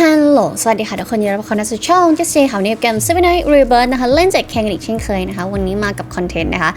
ฮัลโหล สวัสดีค่ะทุกคนยินดีต้อนรับเข้าสู่ช่อง Just Say ข่าวนี้กับเกม Seven Night Rebirth นะคะ เล่นจากแข่งอีกเช่นเคยนะคะ วันนี้มากับคอนเทนต์นะคะ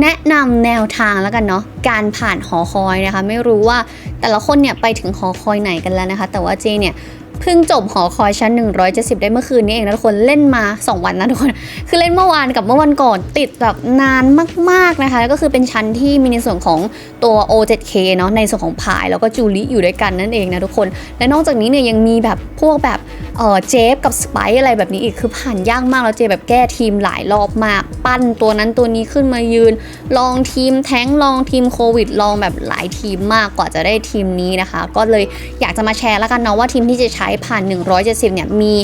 แนะนำแนวทางแล้วกันเนาะ การผ่านหอคอยนะคะ ไม่รู้ว่าแต่ละคนเนี่ยไปถึงหอคอยไหนกันแล้วนะคะ แต่ว่าเจเนี่ย เพิ่งจบหอคอยชั้น 170 ได้เมื่อคืนนี้เองนะทุกคนเล่นมา 2 วันนะทุกคน คือเล่นเมื่อวานกับเมื่อวันก่อนติดแบบนานมากๆนะคะแล้วก็คือเป็นชั้นที่มีในส่วนของตัว O7K เนาะในส่วนของพายแล้วก็จูลิอยู่ด้วยกันนั่นเองนะทุกคน และนอกจากนี้เนี่ยยังมีแบบพวกแบบเออเจฟกับสไปอะไรแบบนี้อีกคือผ่านยากมากแล้วเจแบบแก้ทีมหลายรอบมาก ปั้นตัวนั้นตัวนี้ขึ้นมายืน ลองทีมแท้งลองทีมโควิด ลองแบบหลายทีมมากกว่าจะได้ทีมนี้นะคะ ก็เลยอยากจะมาแชร์แล้วกันเนาะว่าทีมที่จะใช้ผ่าน 170 เนี่ยมี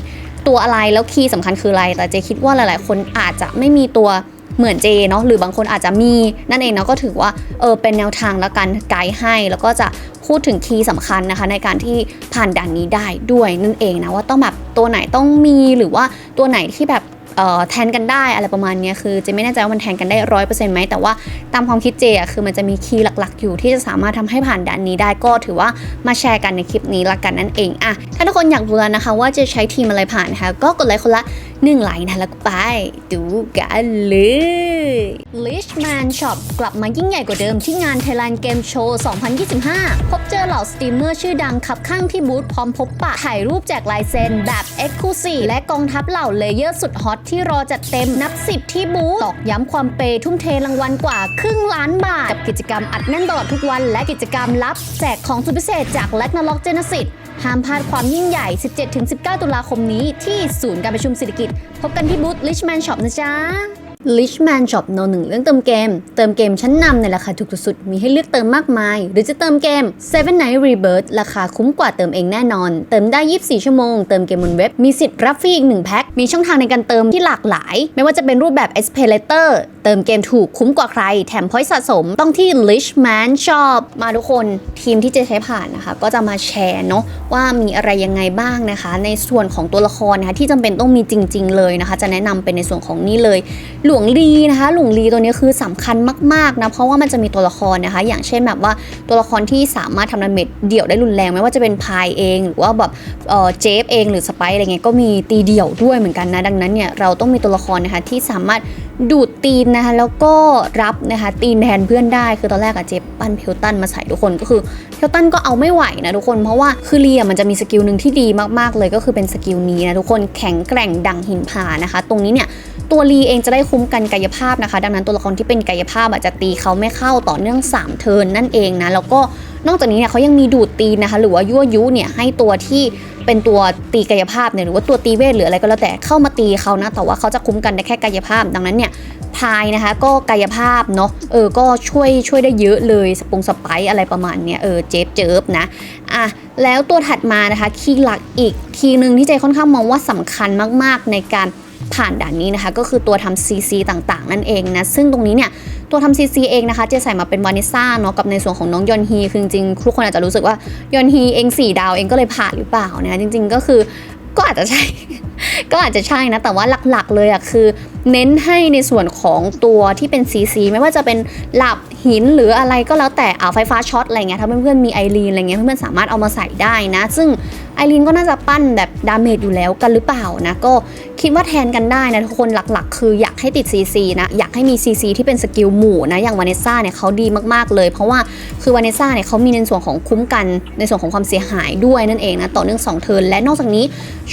ตัวอะไรแล้วคีย์สำคัญคืออะไร แต่เจคิดว่าหลาย ๆ คนอาจจะไม่มีตัวเหมือนเจเนาะหรือบางคนอาจจะมีนั่นเองเนาะก็ถือว่าเออเป็นแนวทางแล้วกันไกด์ให้ แล้วก็จะพูดถึงคีย์สำคัญนะคะ ในการที่ผ่านด่านนี้ได้ด้วยนั่นเองนะว่าต้องแบบตัวไหนต้องมีหรือว่าตัวไหนที่แบบ แทนกันได้อะไรประมาณนี้คือเจไม่แน่ใจว่ามันแทนกันได้ร้อยเปอร์เซ็นต์ไหมแต่ว่าตามความคิดเจอะคือมันจะมีคีย์หลักๆ อยู่ที่จะสามารถทำให้ผ่านด่านนี้ได้ก็ถือว่ามาแชร์กันในคลิปนี้ละกันนั่นเองอะถ้าทุกคนอยากรู้แล้วนะคะ ว่าจะใช้ทีมอะไรผ่านนะคะก็กดไลค์คนละหนึ่งไลค์นะแล้วก็ไปดูกันเลย Lichman Shop กลับมายิ่งใหญ่กว่าเดิมที่งาน Thailand Game Show 2025 พบเจอเหล่าสตรีมเมอร์ชื่อดังขับข้างที่บูธพร้อมพบปะถ่ายรูปแจกลายเซ็นแบบ e x c l u s i v e และกองทัพเหล่าเลเยอร์สุดฮอตที่รอจัดเต็มนับสิบที่บูธตอกย้ำความเปย์ทุ่มเทรางวัลกว่าครึ่งล้านบาท กับกิจกรรมอัดแน่นตลอดทุกวัน และกิจกรรมลับ แจกของสุดพิเศษจากแลกนาล็อกเจนสิตห้ามพลาดความยิ่งใหญ่ 17-19 ตุลาคมนี้ที่ศูนย์การประชุมเศรษฐกิจ พบกันที่บูธลิชแมนช็อปนะจ๊ะ Lichman Shop โนหนึ่งเรื่องเติมเกม เติมเกมชั้นนำในราคาถูกที่สุด มีให้เลือกเติมมากมาย หรือจะเติมเกม Seven Night Rebirth ราคาคุ้มกว่าเติมเองแน่นอน เติมได้ 24 ชั่วโมง เติมเกมบนเว็บ มีสิทธิ์รับฟรีอีก1แพ็ค มีช่องทางในการเติมที่หลากหลาย ไม่ว่าจะเป็นรูปแบบ s p a l a t o r เติมเกมถูกคุ้มกว่าใคร แถมพอยต์สะสมต้องที่ Lichman Shop มาทุกคนทีมที่จะใช้ผ่านนะคะ ก็จะมาแชร์เนาะว่ามีอะไรยังไงบ้างนะคะ ในส่วนของตัวละครนะคะที่จำเป็นต้องมีจริง ๆ เลยนะคะ จะแนะนำเป็นในส่วนของนี่เลย หลวงลีนะคะ หลวงลีตัวนี้คือสำคัญมากๆนะเพราะว่ามันจะมีตัวละครนะคะ อย่างเช่นแบบว่าตัวละครที่สามารถทำดาเมจเดี่ยวได้รุนแรงไม่ว่าจะเป็นพายเอง หรือว่าแบบเออเจฟเองหรือสไปอะไรเงี้ยก็มีตีเดี่ยวด้วยเหมือนกันนะดังนั้นเนี่ยเราต้องมีตัวละครนะคะที่สามารถ ดูดตีนนะคะแล้วก็รับนะคะตีนแทนเพื่อนได้คือตอนแรกอะเจฟปั้นเพลตันมาใส่ทุกคนก็คือเพลตันก็เอาไม่ไหวนะทุกคนเพราะว่าคือเรียมันจะมีสกิลหนึ่งที่ดีมากๆเลยก็คือเป็นสกิลนี้นะทุกคนแข็งแกร่งดังหินผานะคะ ตรงนี้เนี่ยตัวลีเองจะได้คุ้มกันกายภาพนะคะ ดังนั้นตัวละครที่เป็นกายภาพอาจจะตีเขาไม่เข้าต่อเนื่อง 3 เทิร์นนั่นเองนะแล้วก็ นอกจากนี้เนี่ยเขายังมีดูดตีนนะคะ หรือว่ายั่วยุเนี่ยให้ตัวที่เป็นตัวตีกายภาพเนี่ยหรือว่าตัวตีเวทหรืออะไรก็แล้วแต่เข้ามาตีเขานะแต่ว่าเขาจะคุ้มกันได้แค่กายภาพ ดังนั้นเนี่ยพายนะคะ ก็กายภาพเนาะเออก็ช่วยช่วยได้เยอะเลยสปงสไปอะไรประมาณเนี้ยเออเจ็บเจิบนะอะแล้วตัวถัดมานะคะคีย์หลักอีกคีย์หนึ่งที่เจค่อนข้างมองว่าสำคัญมากๆในการ ผ่านด่านนี้นะคะก็คือตัวทำ CC ต่างๆ นั่นเองนะซึ่งตรงนี้เนี่ยตัวทำ CC เองนะคะจะใส่มาเป็นวานิซ่าเนาะกับในส่วนของน้องยอนฮีคือจริงๆทุกคนอาจจะรู้สึกว่ายอนฮีเอง4ดาวเองก็เลยผ่านหรือเปล่านะจริง ๆ ก็คือก็อาจจะใช่ ก็อาจจะใช่นะ แต่ว่าหลักๆเลยอะคือ เน้นให้ในส่วนของตัวที่เป็น CC ไม่ว่าจะเป็นหลับหินหรืออะไรก็แล้วแต่อ่าไฟฟ้าช็อตอะไรเงี้ยถ้าเพื่อนๆมีไอรีนอะไรเงี้ยเพื่อนๆสามารถเอามาใส่ได้นะ ซึ่งไอรีนก็น่าจะปั้นแบบดาเมจอยู่แล้วกันหรือเปล่านะ ก็คิดว่าแทนกันได้นะทุกคนหลักๆ คืออยากให้ติด CC นะอยากให้มี CC ที่เป็นสกิลหมู่นะอย่างวานิซ่าเนี่ยเขาดีมากๆเลย เพราะว่าคือวานิซ่าเนี่ยเขามีในส่วนของคุ้มกันในส่วนของความเสียหายด้วยนั่นเองนะต่อเนื่อง2เทิร์นและนอกจากนี้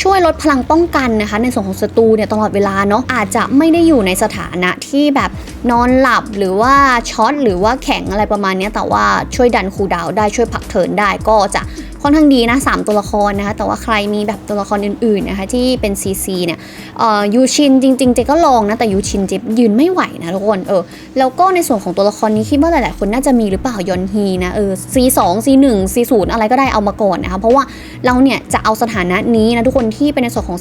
ช่วยลดพลังป้องกันนะคะในส่วนของศัตรูเนี่ยตลอดเวลาเนาะอาจจะไไม่ได้อยู่ในสถานะที่แบบนอนหลับหรือว่าช็อตหรือว่าแข็งอะไรประมาณนี้แต่ว่าช่วยดันคูดาวได้ช่วยผลักเทินได้ก็จะ ค่อนข้างดีนะ3ตัวละครนะคะแต่ว่าใครมีแบบตัวละครอื่นๆนะคะที่เป็น CC เนี่ยอ่อยูชินจริงๆเจก็ลองนะแต่ยูชินเจยืนไม่ไหวนะทุกคนเออแล้วก็ในส่วนของตัวละครนี้คิดว่าหลายๆคนน่าจะมีหรือเปล่ายอนฮีนะเออ C2 C1 C0 อะไรก็ได้เอามาก่อนนะคะเพราะว่าเราเนี่ยจะเอาสถานะนี้นะทุกคนที่เป็นในส่วนของ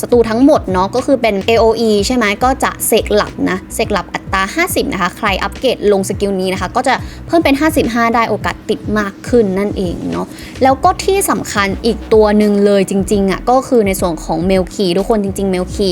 ศัตรูทั้งหมดเนาะก็คือเป็น AOE ใช่ไหมก็จะเสกหลับนะเสกหลับอัตรา 50 นะคะ ใครอัปเกรดลงสกิลนี้นะคะ ก็จะเพิ่มเป็น 55 ได้โอกาสติดมากขึ้นนั่นเองเนาะแล้วก็ที่สำคัญอีกตัวหนึ่งเลยจริงๆอะก็คือในส่วนของเมลคีทุกคนจริงๆเมลคี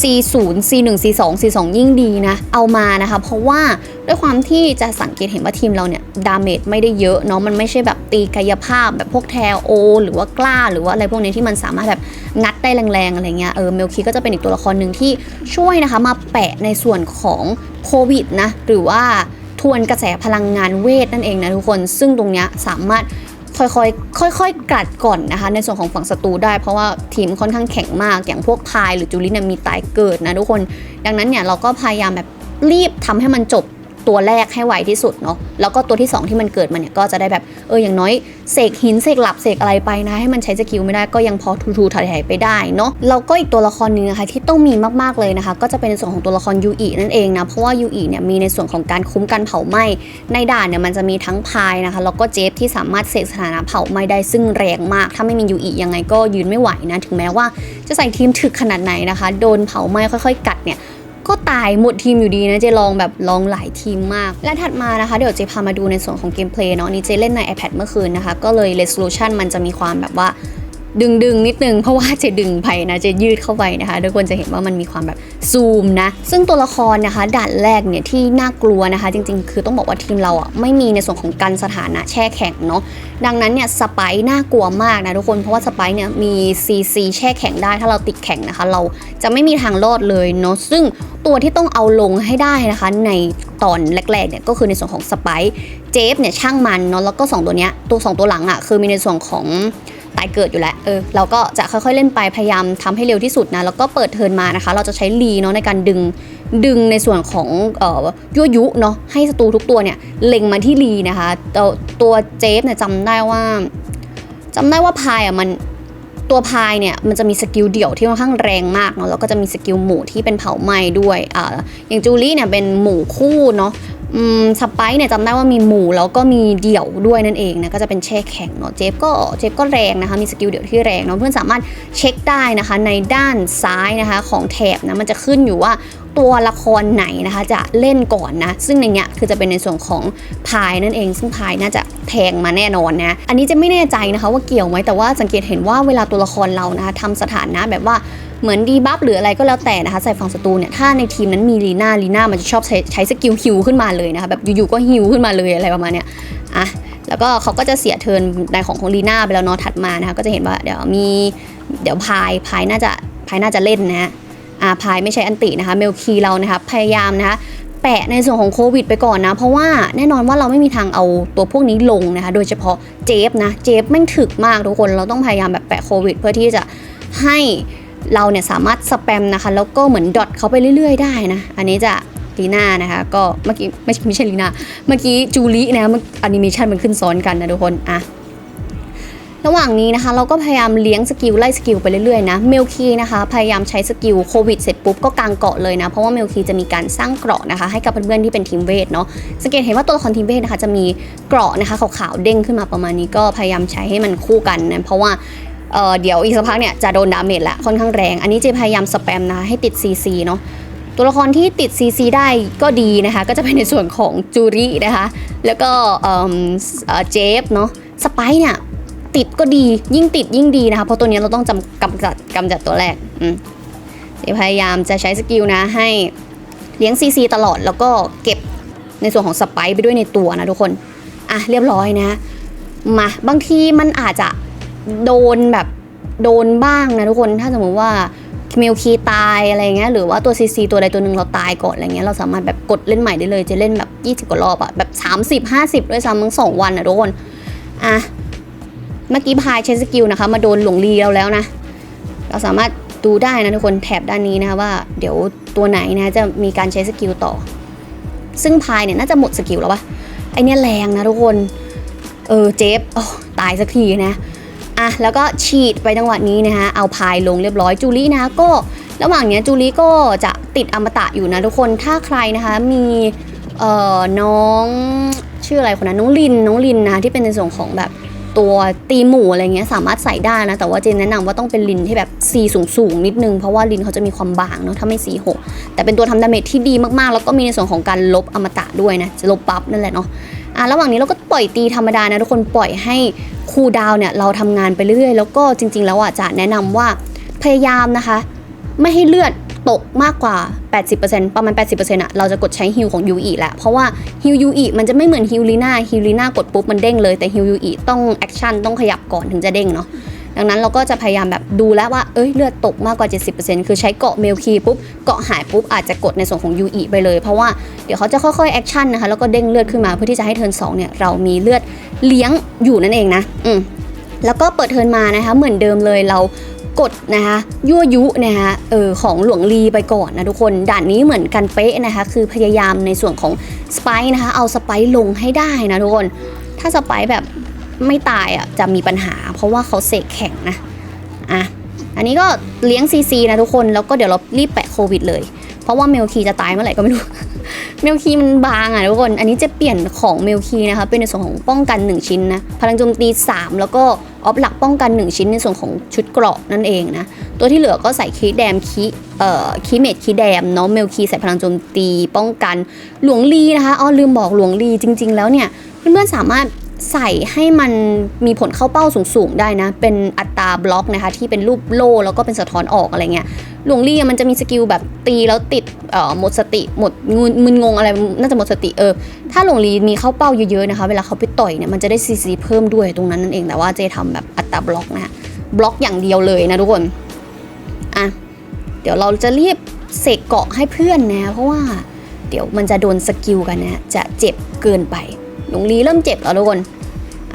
C0 C1 C2 C2 ยิ่งดีนะ เอามานะคะ เพราะว่าด้วยความที่จะสังเกตเห็นว่าทีมเราเนี่ย ดาเมจไม่ได้เยอะเนาะมันไม่ใช่แบบตีกายภาพแบบพวกแทโอ หรือว่ากล้า หรือว่าอะไรพวกนี้ที่มันสามารถแบบงัดได้แรงๆ อะไรเงี้ยเออเมลคีก็จะเป็นอีกตัวละครหนึ่งที่ช่วยนะคะมาแปะในส่วนของโควิดนะ หรือว่าทวนกระแสพลังงานเวทนั่นเองนะทุกคนซึ่งตรงเนี้ยสามารถ ค่อยๆค่อยๆกัดก่อนนะคะ ในส่วนของฝั่งศัตรูได้ เพราะว่าทีมค่อนข้างแข็งมากอย่างพวกพายหรือจูลิเนี่ยมีตายเกิดนะทุกคน ดังนั้นเนี่ยเราก็พยายามแบบรีบทำให้มันจบ ตัวแรกให้ไวที่สุดเนาะแล้วก็ตัวที่ 2 ที่มันเกิดมาเนี่ยก็จะได้แบบเอออย่างน้อยเสกหินเสกหลับเสกอะไรไปนะ ให้มันใช้สกิลไม่ได้ก็ยังพอทูๆถ่ายไปได้เนาะแล้วก็อีกตัวละครหนึ่งนะคะที่ต้องมีมากๆเลยนะคะ ก็จะเป็นในส่วนของตัวละครยูอินั่นเองนะเพราะว่ายูอิเนี่ยมีในส่วนของการคุ้มกันเผาไหม้ในด่านเนี่ยมันจะมีทั้งพายนะคะแล้วก็เจฟที่สามารถเสกสถานะเผาไหม้ได้ซึ่งแรงมาก ถ้าไม่มียูอิยังไงก็ยืนไม่ไหวนะถึงแม้ว่าจะใส่ทีมถึกขนาดไหนนะคะ โดนเผาไหม้ค่อย ๆ กัดเนี่ย ก็ตายหมดทีมอยู่ดีนะเจลองแบบลองหลายทีมมาก และถัดมานะคะ เดี๋ยวเจพามาดูในส่วนของเกมเพลย์เนาะนนี่เจเล่นใน iPad เมื่อคืนนะคะ ก็เลย resolution มันจะมีความแบบว่า ดึงดึงนิดนึงเพราะว่าเจดึงไปนะเจยืดเข้าไปนะคะทุกคนจะเห็นว่ามันมีความแบบซูมนะ ซึ่งตัวละครนะคะด่านแรกเนี่ยที่น่ากลัวนะคะ จริงๆ คือต้องบอกว่าทีมเราอะไม่มีในส่วนของการสถานะแช่แข็งเนาะดังนั้นเนี่ยสไปน่ากลัวมากนะทุกคนเพราะว่าสไปร์เนี่ยมี CC แช่แข็งได้ถ้าเราติดแข็งนะคะ เราจะไม่มีทางรอดเลยเนาะซึ่งตัวที่ต้องเอาลงให้ได้นะคะในตอนแรกๆเนี่ยก็คือในส่วนของสไปร์เจฟเนี่ยช่างมันเนาะแล้วก็สองตัวเนี้ยตัวสองตัวหลังอะคือมีในส่วนของ ตายเกิดอยู่แล้วเออเราก็จะค่อยๆเล่นไปพยายามทำให้เร็วที่สุดนะแล้วก็เปิดเทินมานะคะ เราจะใช้ลีเนาะในการดึงดึงในส่วนของเอ่อยั่วยุเนาะให้ศัตรูทุกตัวเนี่ยเล็งมาที่ลีนะคะตัวตัวเจฟเนี่ยจำได้ว่าจำได้ว่าพายอะมันตัวพายเนี่ยมันจะมีสกิลเดี่ยวที่ค่อนข้างแรงมากเนาะแล้วก็จะมีสกิลหมู่ที่เป็นเผาไหม้ด้วยอ่าอย่างจูลี่เนี่ยเป็นหมู่คู่เนาะ สไปซ์เนี่ยจำได้ว่ามีหมู่แล้วก็มีเดี่ยวด้วยนั่นเองนะก็จะเป็นแช่แข็งเนาะเจฟก็เจฟก็แรงนะคะมีสกิลเดี่ยวที่แรงเนาะเพื่อนสามารถเช็คได้นะคะในด้านซ้ายนะคะของแถบนะมันจะขึ้นอยู่ว่าตัวละครไหนนะคะจะเล่นก่อนนะ ซึ่งในเนี้ยคือจะเป็นในส่วนของพายนั่นเอง ซึ่งพายน่าจะแทงมาแน่นอนนะ อันนี้จะไม่แน่ใจนะคะว่าเกี่ยวไหมแต่ว่าสังเกตเห็นว่าเวลาตัวละครเรานะคะทำสถานะแบบว่า เหมือนดีบัฟหรืออะไรก็แล้วแต่นะคะใส่ฝั่งศัตรูเนี่ยถ้าในทีมนั้นมีลีน่าลีน่ามันจะชอบใช้ใช้สกิลฮิวขึ้นมาเลยนะคะแบบอยู่ๆก็ฮิวขึ้นมาเลยอะไรประมาณเนี้ยอะแล้วก็เขาก็จะเสียเทิร์นในของของลีน่าไปแล้วเนาะถัดมานะคะก็จะเห็นว่าเดี๋ยวมีเดี๋ยวพายพายน่าจะพายน่าจะเล่นนะอ่าพายไม่ใช่อันตินะคะเมลคีเรานะคะพยายามนะคะแปะในส่วนของโควิดไปก่อนนะ เพราะว่าแน่นอนว่าเราไม่มีทางเอาตัวพวกนี้ลงนะคะ โดยเฉพาะเจฟนะ เจฟแม่งถึกมากทุกคนเราต้องพยายามแบบแปะโควิด เพื่อที่จะให้ เราเนี่ยสามารถสแปมนะคะแล้วก็เหมือนดอทเขาไปเรื่อย ๆ ได้นะ อันนี้จะลีน่านะคะก็เมื่อกี้ไม่ใช่ไม่ใช่ลีน่าเมื่อกี้จูลินะมันแอนิเมชันมันขึ้นซ้อนกันนะทุกคนอะระหว่างนี้นะคะเราก็พยายามเลี้ยงสกิลไล่สกิลไปเรื่อยๆนะเมลคีนะคะพยายามใช้สกิลโควิดเสร็จปุ๊บก็กางเกาะเลยนะเพราะว่าเมลคีจะมีการสร้างเกราะนะคะให้กับเพื่อนๆที่เป็นทีมเวทเนาะสังเกตเห็นว่าตัวละครทีมเวทนะคะจะมีเกราะนะคะขาวๆเด้งขึ้นมาประมาณนี้ก็พยายามใช้ให้มันคู่กันนะเพราะว่า เออเดี๋ยวอีกสักพักเนี่ยจะโดนดาเมจละค่อนข้างแรง อันนี้เจพยายามสแปมนะให้ติด CC เนาะตัวละครที่ติด CC ได้ก็ดีนะคะ ก็จะเป็นในส่วนของจูรินะคะ แล้วก็เจฟเนาะสไปซ์เนี่ยติดก็ดียิ่งติดยิ่งดีนะคะ เพราะตัวเนี้ยเราต้องจำกำจัดกำจัดตัวแรกเจพยายามจะใช้สกิลนะให้เลี้ยง CC ตลอดแล้วก็เก็บในส่วนของสไปซ์ไปด้วยในตัวนะทุกคน อะเรียบร้อยนะมาบางทีมันอาจจะ โดนแบบโดนบ้างนะทุกคนถ้าสมมติว่าเมลคีตายอะไรเงี้ยหรือว่าตัวซีซีตัวใดตัวหนึ่งเราตายก่อนอะไรเงี้ยเราสามารถแบบกดเล่นใหม่ได้เลยจะเล่นแบบ 20 กว่ารอบอะแบบ 30 50 ด้วยซ้ำทั้งสองวันนะทุกคนอะเมื่อกี้พายใช้สกิลนะคะ มาโดนหลงลีเราแล้วนะ เราสามารถดูได้นะทุกคนแถบด้านนี้นะคะว่าเดี๋ยวตัวไหนนะจะมีการใช้สกิลต่อ ซึ่งพายเนี่ยน่าจะหมดสกิลแล้วปะไอเนี้ยแรงนะทุกคนเออเจฟตายสักทีนะ อะแล้วก็ฉีดไปจังหวะนี้นะคะเอาพายลงเรียบร้อยจูลี่นะก็ระหว่างเนี้ยจูลี่ก็จะติดอมตะอยู่นะทุกคนถ้าใครนะคะมีเอ่อน้องชื่ออะไรคนนั้นน้องลินน้องลินนะคะที่เป็นในส่วนของแบบตัวตีหมูอะไรเงี้ยสามารถใส่ได้นะ แต่ว่าเจนแนะนำว่าต้องเป็นลินที่แบบซีสูงสูงนิดนึง เพราะว่าลินเขาจะมีความบางเนาะถ้าไม่สีหกแต่เป็นตัวทำดาเมจที่ดีมากๆ แล้วก็มีในส่วนของการลบอมตะด้วยนะจะลบบัฟนั่นแหละเนาะ อะระหว่างนี้เราก็ปล่อยตีธรรมดานะทุกคนปล่อยให้คูดาวเนี่ยเราทำงานไปเรื่อยแล้วก็จริง ๆ แล้วอะจะแนะนำว่าพยายามนะคะ ไม่ให้เลือดตกมากกว่า 80%ประมาณ 80%อะเราจะกดใช้ฮิลของยูอีแหละ เพราะว่าฮิลยูอีมันจะไม่เหมือนฮิลลีน่าฮิลลีน่ากดปุ๊บมันเด้งเลย แต่ฮิลยูอีต้องแอคชั่นต้องขยับก่อนถึงจะเด้งเนาะ ดังนั้นเราก็จะพยายามแบบดูแล้วว่าเอ้ยเลือดตกมากกว่า 70%คือใช้เกาะเมลคีปุ๊บเกาะหายปุ๊บอาจจะกดในส่วนของ UE ไปเลย เพราะว่าเดี๋ยวเขาจะค่อยๆแอคชั่นนะคะแล้วก็เด้งเลือดขึ้นมาเพื่อที่จะให้เทิร์น2เนี่ยเรามีเลือดเลี้ยงอยู่นั่นเองนะอืมแล้วก็เปิดเทิร์นมานะคะเหมือนเดิมเลยเรากดนะคะยั่วยุนะคะเออของหลวงลีไปก่อนนะทุกคนด่านนี้เหมือนกันเป๊ะนะคะคือพยายามในส่วนของสไปนะคะเอาสไปลงให้ได้นะทุกคน ถ้าสไปแบบ ไม่ตายอะจะมีปัญหา เพราะว่าเขาเสกแข็งนะอะอันนี้ก็เลี้ยงซีซีนะทุกคนแล้วก็เดี๋ยวเรารีบแปะโควิดเลยเพราะว่าเมลคีจะตายเมื่อไหร่ก็ไม่รู้ เมลคีมันบางอะทุกคน อันนี้จะเปลี่ยนของเมลคีนะคะเป็นในส่วนของป้องกัน 1 ชิ้นนะ พลังโจมตี 3 แล้วก็ออฟหลักป้องกัน 1 ชิ้นในส่วนของชุดเกราะนั่นเองนะ ตัวที่เหลือก็ใส่คีแดมคีเอ่อคีเมดคีแดมเนาะเมลคีใส่พลังโจมตีป้องกันหลวงลีนะคะอ๋อลืมบอกหลวงลีจริง ๆ แล้วเนี่ยเพื่อนๆสามารถ ใส่ให้มันมีผลเข้าเป้าสูงๆได้นะ เป็นอัตราบล็อกนะคะที่เป็นรูปโล่แล้วก็เป็นสะท้อนออกอะไรเงี้ยหลวงลี่มันจะมีสกิลแบบตีแล้วติดเอ่อหมดสติหมดงุนมึนงงอะไรน่าจะหมดสติเออถ้าหลวงลีมีเข้าเป้าเยอะๆนะคะ เวลาเขาไปต่อยเนี่ยมันจะได้ซีซีเพิ่มด้วยตรงนั้นนั่นเองแต่ว่าเจทำแบบอัตราบล็อกนะฮะบล็อกอย่างเดียวเลยนะทุกคนอะเดี๋ยวเราจะรีบเสกเกาะให้เพื่อนนะเพราะว่าเดี๋ยวมันจะโดนสกิลกันนะจะเจ็บเกินไป หลวงลีเริ่มเจ็บแล้วทุกคน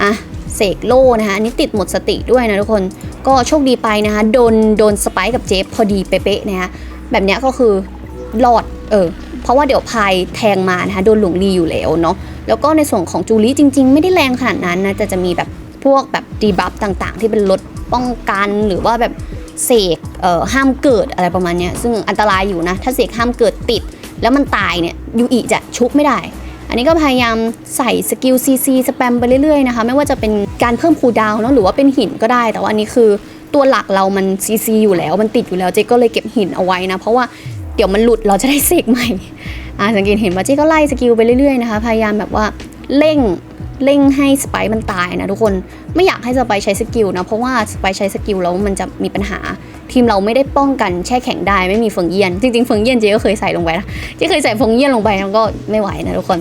อะ เสกโล่นะคะอันนี้ติดหมดสติด้วยนะทุกคน ก็โชคดีไปนะคะ โดน โดนสไปค์กับเจฟพอดีเป๊ะๆนะคะ แบบเนี้ยก็คือรอด เออ เพราะว่าเดี๋ยวพายแทงมานะคะ โดนหลวงลีอยู่แล้วเนาะ แล้วก็ในส่วนของจูลี่จริง ๆ ไม่ได้แรงขนาดนั้นนะแต่จะมีแบบพวกแบบดีบัฟต่างๆ ที่เป็นลดป้องกันหรือว่าแบบเสกเอ่อห้ามเกิดอะไรประมาณเนี้ยซึ่งอันตรายอยู่นะ ถ้าเสกห้ามเกิดติด แล้วมันตายเนี่ยยูอิจะชุบไม่ได้ อันนี้ก็พยายามใส่สกิล CC สแปมไปเรื่อยๆนะคะ ไม่ว่าจะเป็นการเพิ่มคูดาวน์เนอะหรือว่าเป็นหินก็ได้ แต่ว่าอันนี้คือตัวหลักเรามัน CC อยู่แล้ว มันติดอยู่แล้วเจ๊ก็เลยเก็บหินเอาไว้นะ เพราะว่าเดี๋ยวมันหลุดเราจะได้เสกใหม่อ่าสังเกตเห็นว่าเจ๊ก็ไล่สกิลไปเรื่อยๆนะคะ พยายามแบบว่าเร่งเร่งให้สไปมันตายนะทุกคนไม่อยากให้สไปใช้สกิลนะเพราะว่าสไปใช้สกิลแล้วมันจะมีปัญหา ทีมเราไม่ได้ป้องกันแช่แข็งได้ไม่มีเฟิงเยียน จริงๆเฟิงเยียนเจ๊ก็เคยใส่ลงไปนะเจ๊เคยใส่เฟิงเยียนลงไปแล้วก็ไม่ไหวนะทุกคน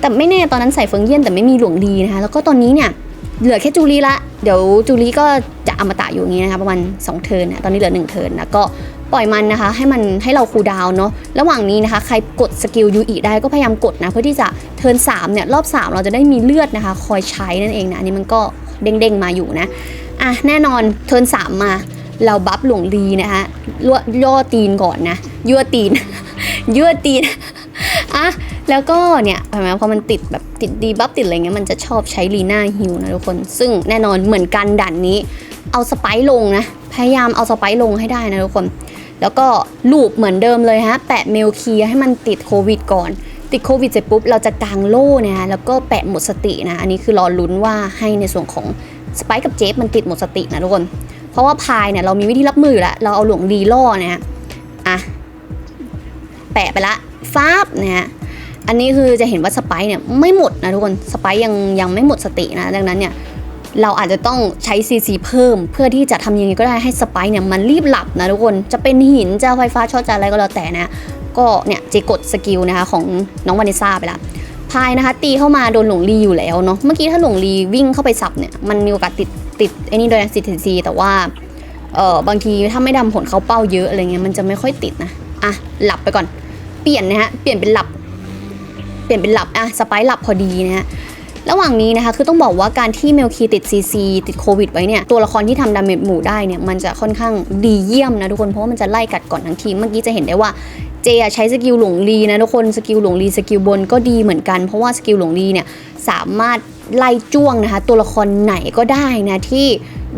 แต่ไม่แน่ตอนนั้นใส่เฟิงเยี่ยนแต่ไม่มีหลวงดีนะคะ แล้วก็ตอนนี้เนี่ยเหลือแค่จูรีละ เดี๋ยวจูรีก็จะอมตะอยู่อย่างนี้นะคะประมาณ2เทิร์นนะตอนนี้เหลือ1เทิร์นนะก็ปล่อยมันนะคะให้มันให้เราคูลดาวน์เนาะระหว่างนี้นะคะ ใครกดสกิลยูอีได้ก็พยายามกดนะ เพื่อที่จะเทิร์น3เนี่ยรอบ 3 เราจะได้มีเลือดนะคะ คอยใช้นั่นเองนะอันนี้มันก็เด้งๆมาอยู่นะอะแน่นอนเทิร์น3มาเราบัฟหลวงลีนะคะย่อตีนก่อนนะยั่วตีนยั่วตีนอะ แล้วก็เนี่ยเห็นไหมพอมันติดแบบติดดีบัฟติดอะไรเงี้ยมันจะชอบใช้ลีน่าฮิวนะทุกคน ซึ่งแน่นอนเหมือนกันด่านนี้ เอาสไปซ์ลงนะ พยายามเอาสไปซ์ลงให้ได้นะทุกคน แล้วก็ลูปเหมือนเดิมเลยฮะ แปะเมลคีให้มันติดโควิดก่อน ติดโควิดเสร็จปุ๊บเราจะกางโล่เนยนะแล้วก็แปะหมดสตินะ อันนี้คือรอลุ้นว่าให้ในส่วนของสไปซ์กับเจฟมันติดหมดสตินะทุกคน เพราะว่าพายเนี่ยเรามีวิธีรับมืออยู่แล้ว เราเอาหลวงดีล่อเนี่ยฮะอะแปะไปละฟาบนะฮะ อันนี้คือจะเห็นว่าสไปซ์เนี่ยไม่หมดนะทุกคนสไปซ์ยังยังไม่หมดสตินะ ดังนั้นเนี่ยเราอาจจะต้องใช้ CC เพิ่ม เพื่อที่จะทำยังไงก็ได้ให้สไปซ์เนี่ยมันรีบหลับนะทุกคนจะเป็นหินจะไฟฟ้าช็อตจะอะไรก็แล้วแต่นะ ก็เนี่ยเจกดสกิลนะคะของน้องวานิซ่าไปละพายนะคะ ตีเข้ามาโดนหลงลีอยู่แล้วเนาะเมื่อกี้ถ้าหลงลีวิ่งเข้าไปสับเนี่ยมันมีโอกาสติดติดไอ้นี่โดยสิทธิ์ซี แต่ว่าเออบางทีถ้าไม่ดำผลเขาเป้าเยอะอะไรเงี้ยมันจะไม่ค่อยติดนะอะหลับไปก่อนเปลี่ยนนะฮะเปลี่ยนเป็นหลับ เปลี่ยนเป็นหลับอะสไปซ์หลับพอดีนะฮะระหว่างนี้นะคะคือต้องบอกว่าการที่เมลคีติดซีซีติดโควิดไว้เนี่ยตัวละครที่ทำดาเมจหมู่ได้เนี่ยมันจะค่อนข้างดีเยี่ยมนะทุกคนเพราะว่ามันจะไล่กัดก่อนทั้งทีมเมื่อกี้จะเห็นได้ว่าเจอใช้สกิลหลงลีนะทุกคนสกิลหลงลีสกิลบนก็ดีเหมือนกัน เพราะว่าสกิลหลงลีเนี่ยสามารถไล่จ้วงนะคะตัวละครไหนก็ได้นะที่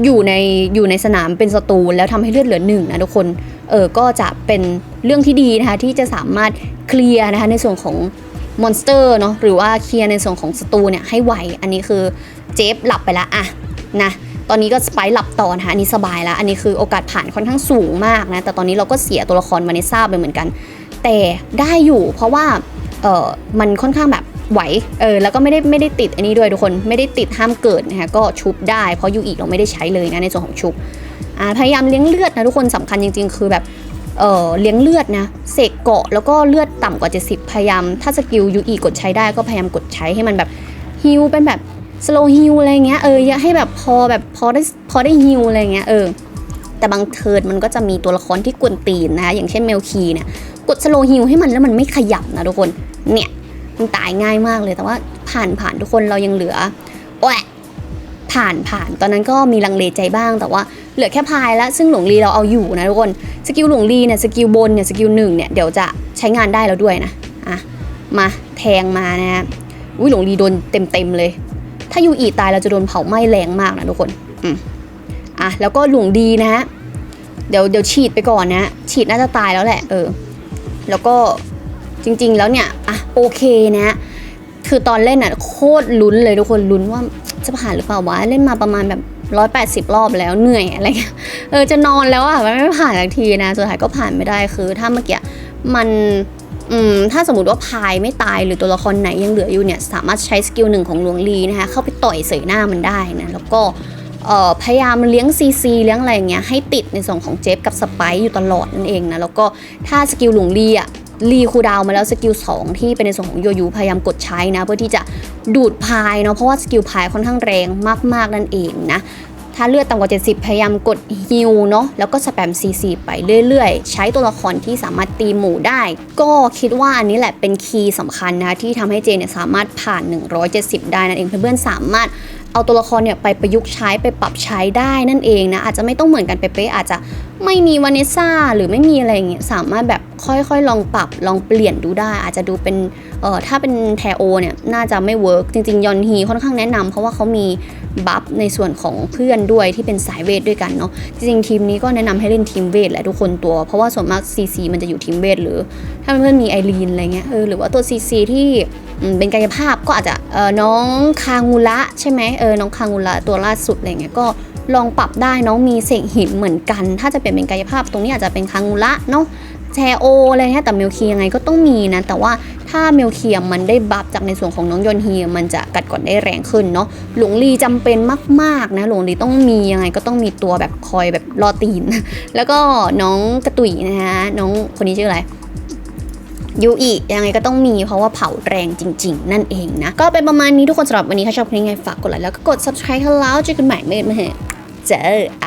อยู่ในอยู่ในสนามเป็นศัตรูแล้วทำให้เลือดเหลือหนึ่งนะทุกคนเออก็จะเป็นเรื่องที่ดีนะคะที่จะสามารถเคลียร์นะคะในส่วนของ มอนสเตอร์เนาะหรือว่าเคลียร์ในส่วนของศัตรูเนี่ยให้ไวอันนี้คือเจฟหลับไปแล้วอะนะตอนนี้ก็สไปซ์หลับต่อนะคะอันนี้สบายแล้ว อันนี้คือโอกาสผ่านค่อนข้างสูงมากนะแต่ตอนนี้เราก็เสียตัวละครมาในซาไปเหมือนกัน แต่ได้อยู่เพราะว่าเออมันค่อนข้างแบบไหวเออแล้วก็ไม่ได้ไม่ได้ติดอันนี้ด้วยทุกคนไม่ได้ติดห้ามเกิดนะคะก็ชุบได้เพราะยูอีเราไม่ได้ใช้เลยนะในส่วนของชุบพยายามเลี้ยงเลือดนะทุกคนสำคัญจริง ๆ คือแบบ เเลี้ยงเลือดนะเสกเกาะแล้วก็เลือดต่ำกว่า 70 พยายาม ถ้าสกิลยูอีกดใช้ได้ก็พยายามกดใช้ให้มันแบบฮิลเป็นแบบสโลฮิลอะไรเงี้ยเอออย่าให้แบบพอแบบพอได้พอได้ฮิลอะไรเงี้ยเออแต่บางเทิร์นมันก็จะมีตัวละครที่กวนตีนนะคะอย่างเช่นเมลคีเนี่ยกดสโลฮิลให้มันแล้วมันไม่ขยับนะทุกคนเนี่ยมันตายง่ายมากเลยแต่ว่าผ่านผ่านทุกคนเรายังเหลือโอ้ย ผ่านผ่านตอนนั้นก็มีลังเลใจบ้างแต่ว่าเหลือแค่พายแล้วซึ่งหลวงลีเราเอาอยู่นะทุกคนสกิลหลวงลีเนี่ยสกิลบนเนี่ยสกิลหนึ่งเนี่ยเดี๋ยวจะใช้งานได้แล้วด้วยนะอะมาแทงมานะฮะอุ้ยหลวงลีโดนเต็มเต็มเลย ถ้ายูอีตายเราจะโดนเผาไหม้แรงมากนะทุกคนอืมอะแล้วก็หลวงดีนะฮะเดี๋ยวเดี๋ยวฉีดไปก่อนนะฉีดน่าจะตายแล้วแหละเออแล้วก็จริงๆแล้วเนี่ยอะโอเคนะคือตอนเล่นอะโคตรลุ้นเลยทุกคนลุ้นว่า จะผ่านหรือเปล่าวะเล่นมาประมาณแบบร้อยแปดสิบรอบแล้วเหนื่อยอะไรเงี้ยเออจะนอนแล้วอะมันไม่ผ่านสักทีนะสุดท้ายก็ผ่านไม่ได้คือ ถ้าเมื่อกี้มันอืมถ้าสมมติว่าพายไม่ตายหรือตัวละครไหนยังเหลืออยู่เนี่ยสามารถใช้สกิลหนึ่งของหลวงลีนะคะเข้าไปต่อยเสยหน้ามันได้นะแล้วก็พยายามเลี้ยงซีซีเลี้ยงอะไรอย่างเงี้ยให้ติดในส่วนของเจฟกับสไปซ์อยู่ตลอดนั่นเองนะแล้วก็ถ้าสกิลหลวงลีอะ รีคูดาวมาแล้วสกิล2ที่เป็นในส่วนของโยยูพยายามกดใช้นะ เพื่อที่จะดูดพายเนาะเพราะว่าสกิลพายค่อนข้างแรงมากๆนั่นเองนะถ้าเลือดต่ำกว่า 70 พยายามกดฮิลเนาะแล้วก็สแปม CC ไปเรื่อยๆ ใช้ตัวละครที่สามารถตีหมู่ได้ ก็คิดว่าอันนี้แหละเป็นคีย์สำคัญนะ ที่ทำให้เจเนี่ยสามารถผ่าน 170 ได้นั่นเองเพื่อนๆสามารถเอาตัวละครเนี่ยไปประยุกต์ใช้ไปปรับใช้ได้นั่นเองนะ อาจจะไม่ต้องเหมือนกันเป๊ะๆอาจจะ ไม่มีวานิซ่าหรือไม่มีอะไรอย่างเงี้ยสามารถแบบค่อยๆ ลองปรับลองเปลี่ยนดูได้ อาจจะดูเป็นเอ่อถ้าเป็นแทโอเนี่ยน่าจะไม่เวิร์กจริง ๆ ยอนฮีค่อนข้างแนะนำเพราะว่าเขามีบัฟในส่วนของเพื่อนด้วยที่เป็นสายเวทด้วยกันเนาะจริงๆ ทีมนี้ก็แนะนำให้เล่นทีมเวทแหละทุกคนตัว เพราะว่าส่วนมาก CC มันจะอยู่ทีมเวทหรือ ถ้าเพื่อนมีไอรีนอะไรเงี้ยเออหรือว่าตัว CC ที่ เป็นกายภาพก็อาจจะน้องคางูระใช่ไหมเออน้องคางูระตัวล่าสุดอะไรเงี้ยก็ลองปรับได้น้องมีเศษหินเหมือนกัน ถ้าจะเปลี่ยนเป็นกายภาพตรงนี้อาจจะเป็นคางูระเนาะแชโออะไรเงี้ยแต่เมลคียังไงก็ต้องมีนะ แต่ว่าถ้าเมลเคียมันได้บัฟจากในส่วนของน้องยอนฮียมันจะกัดก่อนได้แรงขึ้นเนาะหลวงลีจำเป็นมากๆนะหลวงลีต้องมียังไงก็ต้องมีตัวแบบคอยแบบรอตีน แล้วก็น้องกระตุยนะฮะน้องคนนี้ชื่ออะไร ยูอียังไงก็ต้องมีเพราะว่าเผาแรงจริง ๆ นั่นเองนะ ก็เป็นประมาณนี้ทุกคนสำหรับวันนี้ถ้าชอบคลิปนี้ไงฝากกดไลค์แล้วก็กด subscribe ให้แล้วเจอกันใหม่เมื่อเมื่อเจอไอ